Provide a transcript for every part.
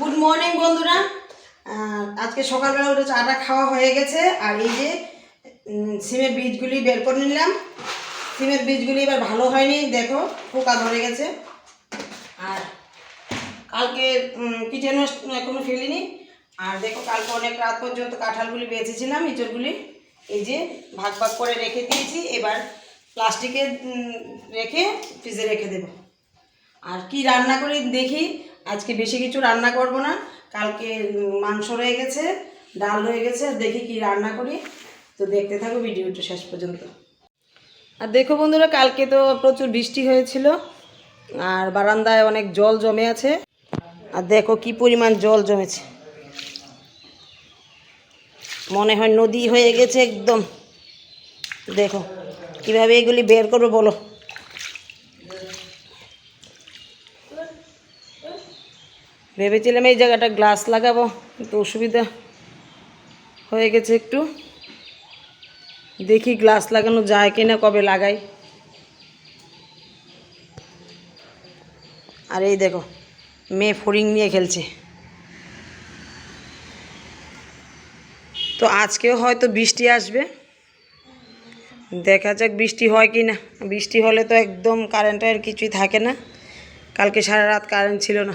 Good morning বন্ধুরা। আজকে সকালবেলা উঠে চাটা খাওয়া হয়ে গেছে, আর এই যে সিমের বীজগুলি বের করে নিলাম। সিমের বীজগুলি এবার ভালো হয়নি, দেখো, পোকা ধরে গেছে। আর কালকে কিচেনও এখনও ফেলিনি। আর দেখো, কালকে অনেক রাত পর্যন্ত কাঁঠালগুলি বেঁচেছিলাম, ইঁচড়গুলি। এই যে, ভাগ ভাগ করে রেখে দিয়েছি। এবার প্লাস্টিকে রেখে ফ্রিজে রেখে দেবো। আর কি রান্না করি দেখি। আজকে বেশি কিছু রান্না করব না। কালকে মাংস রয়ে গেছে, ডাল রয়ে গেছে দেখি কি রান্না করি। তো দেখতে থাকো ভিডিওটা শেষ পর্যন্ত। আর দেখো বন্ধুরা, কালকে তো প্রচুর বৃষ্টি হয়েছিল, আর বারান্দায় অনেক জল জমে আছে। আর দেখো কি পরিমাণ জল জমেছে। মনে হয় নদী হয়ে গেছে একদম। দেখো, কীভাবে এগুলি বের করব বলো? ভেবেছিলাম এই জায়গাটা গ্লাস লাগাবো, কিন্তু অসুবিধা হয়ে গেছে একটু। দেখি গ্লাস লাগানো যায় কিনা, কবে লাগাই। আর এই দেখো, মেয়ে ফড়িং নিয়ে খেলছে। তো আজকেও হয়তো বৃষ্টি আসবে। দেখা যাক বৃষ্টি হয় কি না বৃষ্টি হলে তো একদম কারেন্টের কিছুই থাকে না। কালকে সারা রাত কারেন্ট ছিল না।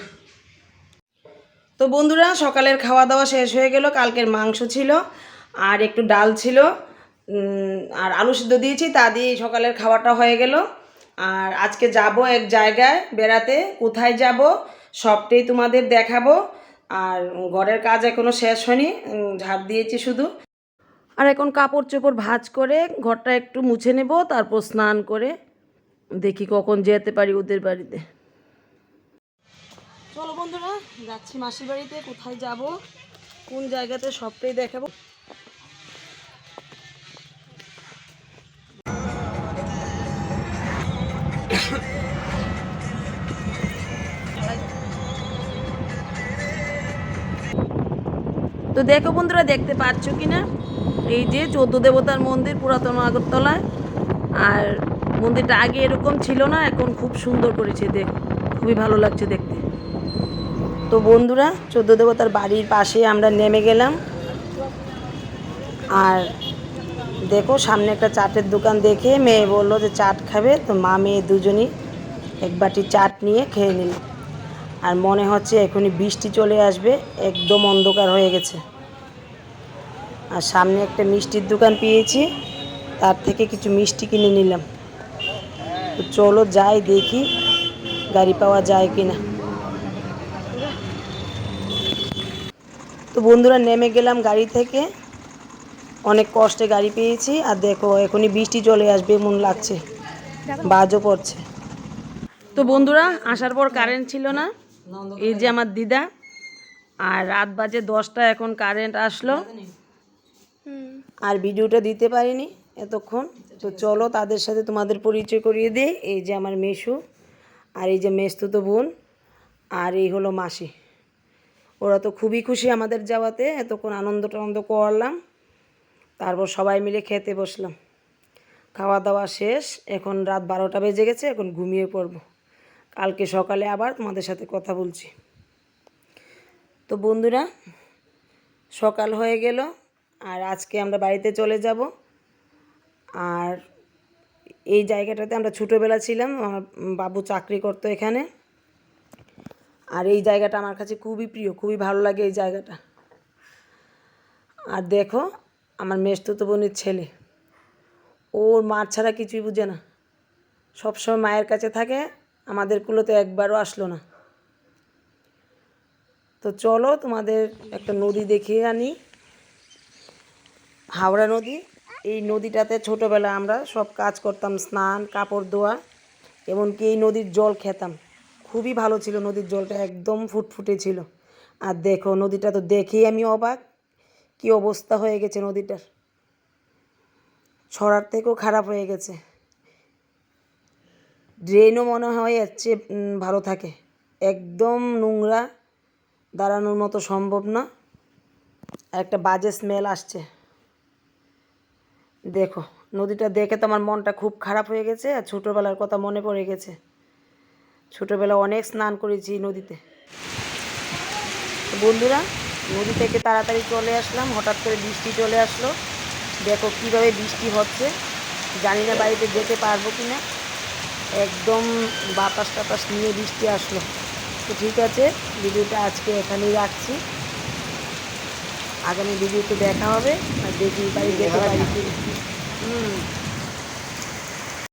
তো বন্ধুরা, সকালের খাওয়া দাওয়া শেষ হয়ে গেল, কালকের মাংস ছিল আর একটু ডাল ছিল আর আলু সিদ্ধ দিয়েছি, তা দিয়ে সকালের খাওয়াটা হয়ে গেল। আর আজকে যাব এক জায়গায় বেড়াতে, কোথায় যাব সবটাই তোমাদের দেখাবো। আর ঘরের কাজ এখনও শেষ হয়নি ঝাড় দিয়েছি শুধু। আর এখন কাপড় চোপড় ভাজ করে ঘরটা একটু মুছে নেব, তারপর স্নান করে দেখি কখন যেতে পারি ওদের বাড়িতে। যাচ্ছি মাসির বাড়িতে, কোথায় যাব, কোন জায়গাতে সবটাই দেখাবো। তো দেখো বন্ধুরা, দেখতে পাচ্ছ কি না এই যে চৌদ্দ দেবতার মন্দির পুরাতন আগরতলায়। আর মন্দিরটা আগে এরকম ছিল না, এখন খুব সুন্দর করেছে দেখ, খুবই ভালো লাগছে দেখতে। তো বন্ধুরা, চোদ্দ দেবতার বাড়ির পাশে আমরা নেমে গেলাম। আর দেখো, সামনে একটা চাটের দোকান দেখে মেয়ে বলল যে চাট খাবে। তো মা মেয়ে দুজনই এক বাটি চাট নিয়ে খেয়ে নিল। আর মনে হচ্ছে এখনই বৃষ্টি চলে আসবে, একদম অন্ধকার হয়ে গেছে। আর সামনে একটা মিষ্টির দোকান পেয়েছি, তার থেকে কিছু মিষ্টি কিনে নিলাম। চলো যাই দেখি, গাড়ি পাওয়া যায় কি তো বন্ধুরা, নেমে গেলাম গাড়ি থেকে। অনেক কষ্টে গাড়ি পেয়েছি। আর দেখো, এখনই বৃষ্টি চলে আসবে মন লাগছে। বাজও পড়ছে। তো বন্ধুরা, আসার পর কারেন্ট ছিল না। এই যে আমার দিদা। আর রাত বাজে দশটা, এখন কারেন্ট আসলো। আর ভিডিওটা দিতে পারিনি এতক্ষণ। তো চলো, তাদের সাথে তোমাদের পরিচয় করিয়ে দিই। এই যে আমার মেশু আর এই যে মেস্তুতো বোন। আর এই হলো মাসি। ওরা তো খুবই খুশি আমাদের যাওয়াতে, এতক্ষণ আনন্দ টানন্দ করলাম। তারপর সবাই মিলে খেতে বসলাম। খাওয়া দাওয়া শেষ, এখন রাত বারোটা বেজে গেছে, এখন ঘুমিয়ে পড়ব। কালকে সকালে আবার তোমাদের সাথে কথা বলছি। তো বন্ধুরা, সকাল হয়ে গেল, আর আজকে আমরা বাড়িতে চলে যাব। আর এই জায়গাটাতে আমরা ছোটোবেলা ছিলাম, আমার বাবু চাকরি করতো এখানে। আর এই জায়গাটা আমার কাছে খুবই প্রিয়, খুবই ভালো লাগে এই জায়গাটা। আর দেখো, আমার মেজতুতো বোনের ছেলে। ওর মার ছাড়া কিছুই বুঝে না। সবসময় মায়ের কাছে থাকে, আমাদের কুলোতে একবারও আসলো না। তো চলো, তোমাদের একটা নদী দেখিয়ে আনি। হাওড়া নদী, এই নদীটাতে ছোটোবেলা আমরা সব কাজ করতাম, স্নান, কাপড় ধোয়া, এমনকি এই নদীর জল খেতাম। খুবই ভালো ছিল, নদীর জলটা একদম ফুটফুটে ছিল। আর দেখো, নদীটা তো দেখেই আমি অবাক। কি অবস্থা হয়ে গেছে নদীটার। ছড়ার থেকেও খারাপ হয়ে গেছে। ড্রেনও মনে হয় এর চেয়ে ভালো থাকে। একদম নোংরা, দাঁড়ানোর মতো সম্ভব না। একটা বাজে স্মেল আসছে। দেখো, নদীটা দেখে তো আমার মনটা খুব খারাপ হয়ে গেছে, আর ছোটোবেলার কথা মনে পড়ে গেছে। ছোটোবেলা অনেক স্নান করেছি নদীতে। বন্ধুরা, নদী থেকে তাড়াতাড়ি চলে আসলাম, হঠাৎ করে বৃষ্টি চলে আসলো। দেখো কীভাবে বৃষ্টি হচ্ছে, জানি না বাড়িতে যেতে পারব কি না একদম বাতাস টাতাস নিয়ে বৃষ্টি আসলো। তো ঠিক আছে, ভিডিওটা আজকে এখানেই রাখছি। আগামী ভিডিওতে দেখা হবে, আর দেখি বাড়ি যেতে পারি হুম।